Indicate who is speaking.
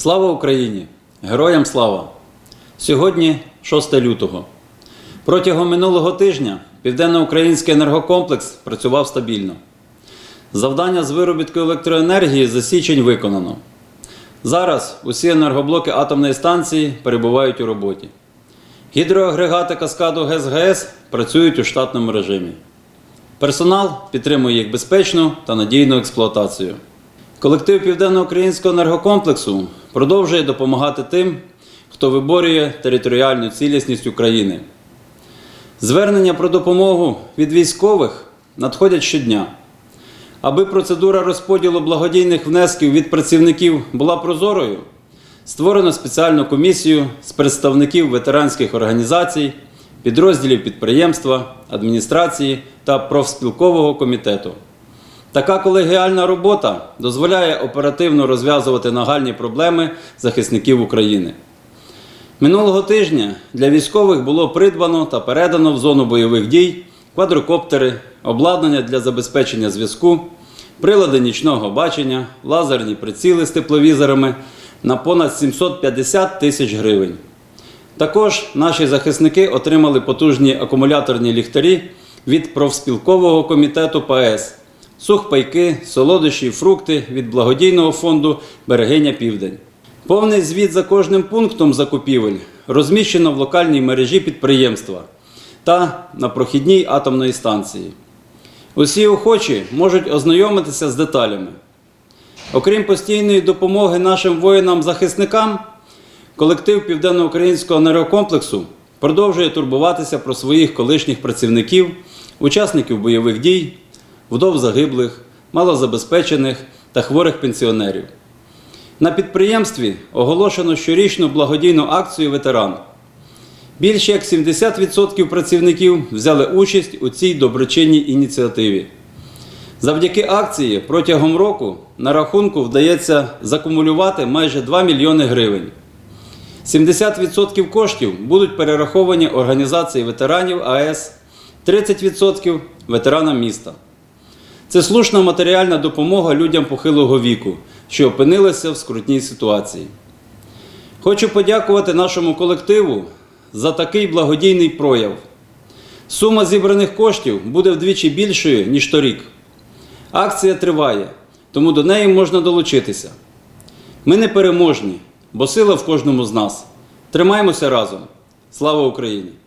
Speaker 1: Слава Україні! Героям слава! Сьогодні 6 лютого. Протягом минулого тижня Південноукраїнський енергокомплекс працював стабільно. Завдання з виробітку електроенергії за січень виконано. Зараз усі енергоблоки атомної станції перебувають у роботі. Гідроагрегати каскаду ГЕС-ГЕС працюють у штатному режимі. Персонал підтримує їх безпечну та надійну експлуатацію. Колектив Південноукраїнського енергокомплексу продовжує допомагати тим, хто виборює територіальну цілісність України. Звернення про допомогу від військових надходять щодня. Аби процедура розподілу благодійних внесків від працівників була прозорою, створено спеціальну комісію з представників ветеранських організацій, підрозділів підприємства, адміністрації та профспілкового комітету. Така колегіальна робота дозволяє оперативно розв'язувати нагальні проблеми захисників України. Минулого тижня для військових було придбано та передано в зону бойових дій квадрокоптери, обладнання для забезпечення зв'язку, прилади нічного бачення, лазерні приціли з тепловізорами на понад 750 тисяч гривень. Також наші захисники отримали потужні акумуляторні ліхтарі від профспілкового комітету ПАЕС, сухпайки, солодощі, фрукти від благодійного фонду Берегиня Південь. Повний звіт за кожним пунктом закупівель розміщено в локальній мережі підприємства та на прохідній атомної станції. Усі охочі можуть ознайомитися з деталями. Окрім постійної допомоги нашим воїнам-захисникам, колектив Південноукраїнського енергокомплексу продовжує турбуватися про своїх колишніх працівників, учасників бойових дій, вдов загиблих, малозабезпечених та хворих пенсіонерів. На підприємстві оголошено щорічну благодійну акцію ветеран. Більше як 70% працівників взяли участь у цій доброчинній ініціативі. Завдяки акції протягом року на рахунку вдається закумулювати майже 2 мільйони гривень. 70% коштів будуть перераховані організації ветеранів АЕС, 30% ветеранам міста. Це слушна матеріальна допомога людям похилого віку, що опинилися в скрутній ситуації. Хочу подякувати нашому колективу за такий благодійний прояв. Сума зібраних коштів буде вдвічі більшою, ніж торік. Акція триває, тому до неї можна долучитися. Ми не переможні, бо сила в кожному з нас. Тримаємося разом. Слава Україні!